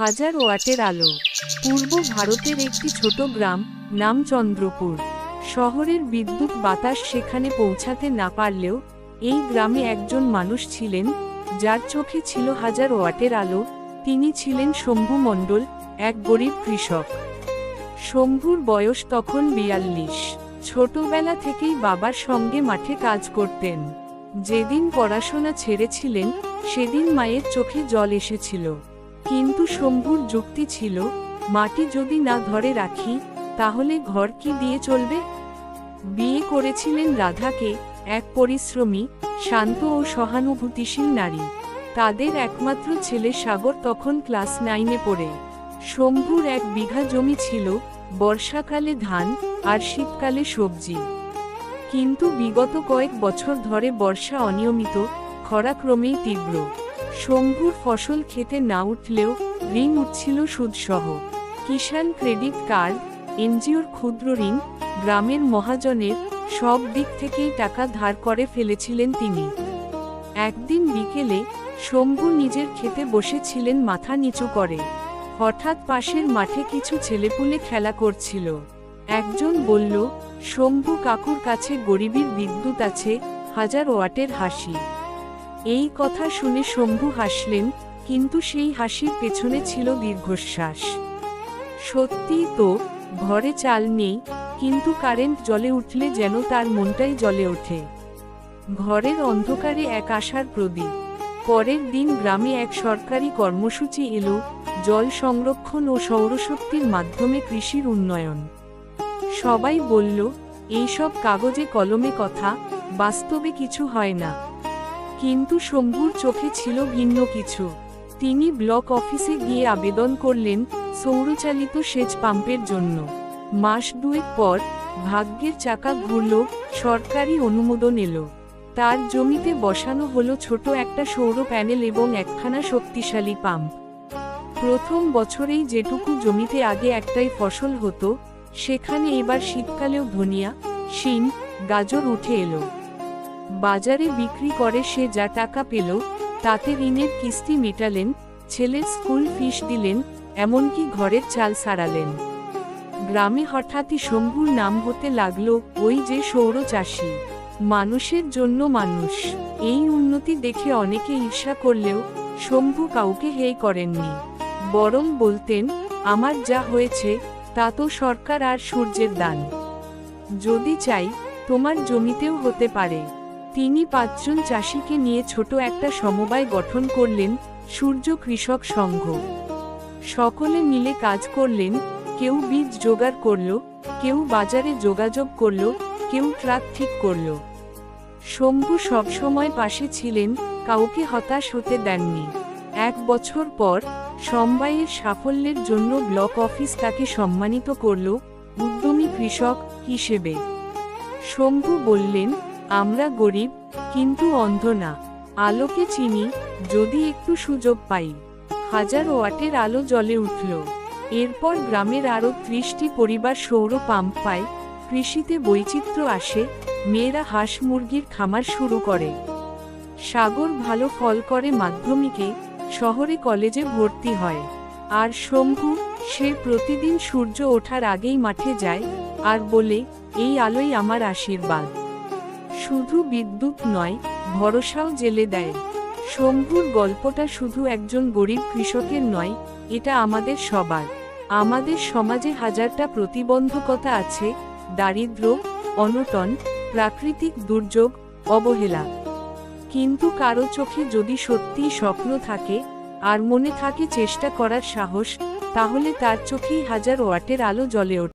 হাজার ওয়াটের আলো। পূর্ব ভারতের একটি ছোট গ্রাম, নাম চন্দ্রপুর। শহরের বিদ্যুৎ বাতাস সেখানে পৌঁছাতে না পারলেও, এই গ্রামে একজন মানুষ ছিলেন, যার চোখে ছিল হাজার ওয়াটের আলো। তিনি ছিলেন শম্ভু মণ্ডল, এক গরিব কৃষক। শম্ভুর বয়স তখন বিয়াল্লিশ। ছোটবেলা থেকেই বাবার সঙ্গে মাঠে কাজ করতেন। যেদিন পড়াশোনা ছেড়েছিলেন, সেদিন মায়ের চোখে জল এসেছিল। কিন্তু শম্ভুর যুক্তি ছিল, মাটি যদি না ধরে রাখি, তাহলে ঘর কি দিয়ে চলবে? বিয়ে করেছিলেন রাধাকে এক পরিশ্রমী, শান্ত ও সহানুভূতিশীল নারী। তাদের একমাত্র ছেলে সাগর তখন ক্লাস নাইনে পড়ে। শম্ভুর এক বিঘা জমি ছিল, বর্ষাকালে ধান আর শীতকালে সবজি। কিন্তু বিগত কয়েক বছর ধরে বর্ষা অনিয়মিত, খরা ক্রমেই তীব্র। শম্ভুর ফসল খেতে না উঠলেও ঋণ উঠছিল সুদসহ। কিষাণ ক্রেডিট কার্ড, এনজিওর ক্ষুদ্র ঋণ, গ্রামের মহাজনের সব দিক থেকেই টাকা ধার করে ফেলেছিলেন তিনি। একদিন বিকেলে শম্ভু নিজের খেতে বসেছিলেন মাথা নিচু করে। হঠাৎ পাশের মাঠে কিছু ছেলেপুলে খেলা করছিল। একজন বলল শম্ভু কাকুর কাছে গরিবীর বিদ্যুৎ আছে, হাজার ওয়াটের হাসি। এই কথা শুনে শম্ভু হাসলেন, কিন্তু সেই হাসির পেছনে ছিল দীর্ঘশ্বাস। সত্যিই তো ঘরে চাল নেই, কিন্তু কারেন্ট জলে উঠলে যেন তার মনটাই জ্বলে ওঠে। ঘরের অন্ধকারে এক আশার প্রদীপ। পরের দিন গ্রামে এক সরকারি কর্মসূচি এলো, জল সংরক্ষণ ও সৌরশক্তির মাধ্যমে কৃষির উন্নয়ন। সবাই বলল, এইসব কাগজে কলমে কথা, বাস্তবে কিছু হয় না। কিন্তু শম্ভুর চোখে ছিল ভিন্ন কিছু। তিনি ব্লক অফিসে গিয়ে আবেদন করলেন সৌরচালিত সেচ পাম্পের জন্য। মাস দুয়েক পর ভাগ্যের চাকা ঘুরল, সরকারি অনুমোদন এলো। তার জমিতে বসানো হলো ছোট একটা সৌর প্যানেল এবং একখানা শক্তিশালী পাম্প। প্রথম বছরেই যেটুকু জমিতে আগে একটাই ফসল হতো, সেখানে এবার শীতকালেও ধনিয়া, শিম, গাজর উঠে এলো। বাজারে বিক্রি করে সে যা টাকা পেল, তাতে ঋণের কিস্তি মেটালেন, ছেলের স্কুল ফিস দিলেন, এমনকি ঘরের চাল সারালেন। গ্রামে হঠাৎই শম্ভুর নাম হতে লাগল, ওই যে সৌর চাষি। মানুষের জন্য মানুষ। এই উন্নতি দেখে অনেকে ঈর্ষা করলেও শম্ভু কাউকে হেয় করেননি। বরং বলতেন, আমার যা হয়েছে, তা তো সরকার আর সূর্যের দান। যদি চাই, তোমার জমিতেও হতে পারে। তিনি পাঁচজন চাষিকে নিয়ে ছোট একটা সমবায় গঠন করলেন, সূর্য কৃষক সংঘ। সকলে মিলে কাজ করলেন, কেউ বীজ জোগাড় করল, কেউ বাজারে যোগাযোগ করল, কেউ ট্রাক ঠিক করল। শম্ভু সবসময় পাশে ছিলেন, কাউকে হতাশ হতে দেননি। এক বছর পর, সমবায়ের সাফল্যের জন্য ব্লক অফিস তাকে সম্মানিত করল, উদ্যমী কৃষক হিসেবে। শম্ভু বললেন আমরা গরিব, কিন্তু অন্ধ না। আলোকে চিনি, যদি একটু সুযোগ পাই। হাজার ওয়াটের আলো জ্বলে উঠল। এরপর গ্রামের আরও ত্রিশটি পরিবার সৌর পাম্প পায়, কৃষিতে বৈচিত্র্য আসে, মেয়েরা হাঁস মুরগির খামার শুরু করে। সাগর ভালো ফল করে মাধ্যমিকে, শহরে কলেজে ভর্তি হয়। আর শম্ভু সে প্রতিদিন সূর্য ওঠার আগেই মাঠে যায়, আর বলে, এই আলোই আমার আশীর্বাদ। শুধু বিদ্যুৎ নয়, ভরসাও জেলে দেয়। শম্ভুর গল্পটা শুধু একজন গরিব কৃষকের নয়, এটা আমাদের সবার। আমাদের সমাজে হাজারটা প্রতিবন্ধকতা আছে, দারিদ্র, অনটন, প্রাকৃতিক দুর্যোগ, অবহেলা। কিন্তু কারও চোখে যদি সত্যিই স্বপ্ন থাকে, আর মনে থাকে চেষ্টা করার সাহস, তাহলে তার চোখেই হাজার ওয়াটের আলো জ্বলে ওঠে।